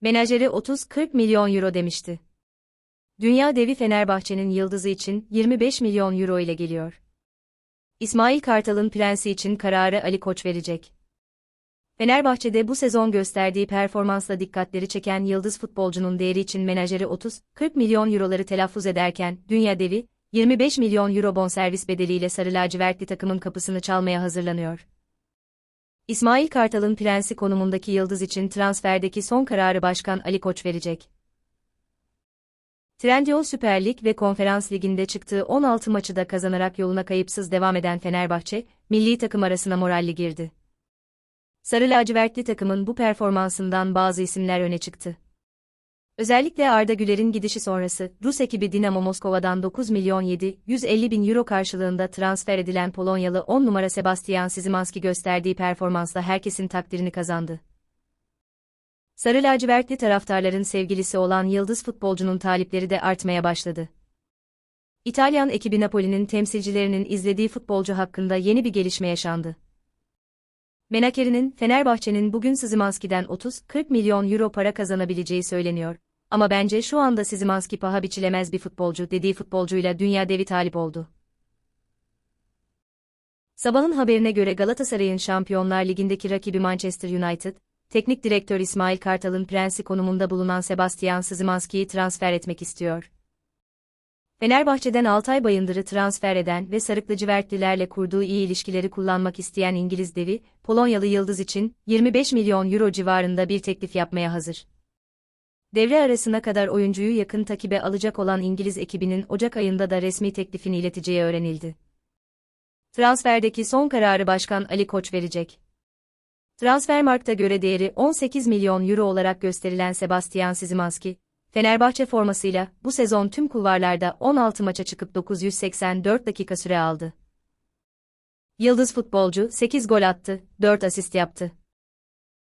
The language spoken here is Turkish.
Menajeri 30-40 milyon euro demişti. Dünya devi Fenerbahçe'nin yıldızı için 25 milyon euro ile geliyor. İsmail Kartal'ın prensi için kararı Ali Koç verecek. Fenerbahçe'de bu sezon gösterdiği performansla dikkatleri çeken yıldız futbolcunun değeri için menajeri 30-40 milyon euroları telaffuz ederken, dünya devi, 25 milyon euro bonservis bedeliyle sarı lacivertli takımın kapısını çalmaya hazırlanıyor. İsmail Kartal'ın prensi konumundaki yıldız için transferdeki son kararı Başkan Ali Koç verecek. Trendyol Süper Lig ve Konferans Ligi'nde çıktığı 16 maçı da kazanarak yoluna kayıpsız devam eden Fenerbahçe, milli takım arasına moralli girdi. Sarı lacivertli takımın bu performansından bazı isimler öne çıktı. Özellikle Arda Güler'in gidişi sonrası, Rus ekibi Dinamo Moskova'dan 9 milyon 750 bin euro karşılığında transfer edilen Polonyalı 10 numara Sebastian Szymanski gösterdiği performansla herkesin takdirini kazandı. Sarı lacivertli taraftarların sevgilisi olan yıldız futbolcunun talipleri de artmaya başladı. İtalyan ekibi Napoli'nin temsilcilerinin izlediği futbolcu hakkında yeni bir gelişme yaşandı. Menakeri'nin, Fenerbahçe'nin bugün Szymanski'den 30-40 milyon euro para kazanabileceği söyleniyor. Ama bence şu anda Szymanski paha biçilemez bir futbolcu dediği futbolcuyla dünya devi talip oldu. Sabahın haberine göre Galatasaray'ın Şampiyonlar Ligi'ndeki rakibi Manchester United, teknik direktör İsmail Kartal'ın prensi konumunda bulunan Sebastian Szymanski'yi transfer etmek istiyor. Fenerbahçe'den Altay Bayındır'ı transfer eden ve Sarıklı Civertlilerle kurduğu iyi ilişkileri kullanmak isteyen İngiliz devi, Polonyalı Yıldız için 25 milyon euro civarında bir teklif yapmaya hazır. Devre arasına kadar oyuncuyu yakın takibe alacak olan İngiliz ekibinin Ocak ayında da resmi teklifini ileteceği öğrenildi. Transferdeki son kararı Başkan Ali Koç verecek. Transfermarkt'a göre değeri 18 milyon euro olarak gösterilen Sebastian Szymanski, Fenerbahçe formasıyla bu sezon tüm kulvarlarda 16 maça çıkıp 984 dakika süre aldı. Yıldız futbolcu 8 gol attı, 4 asist yaptı.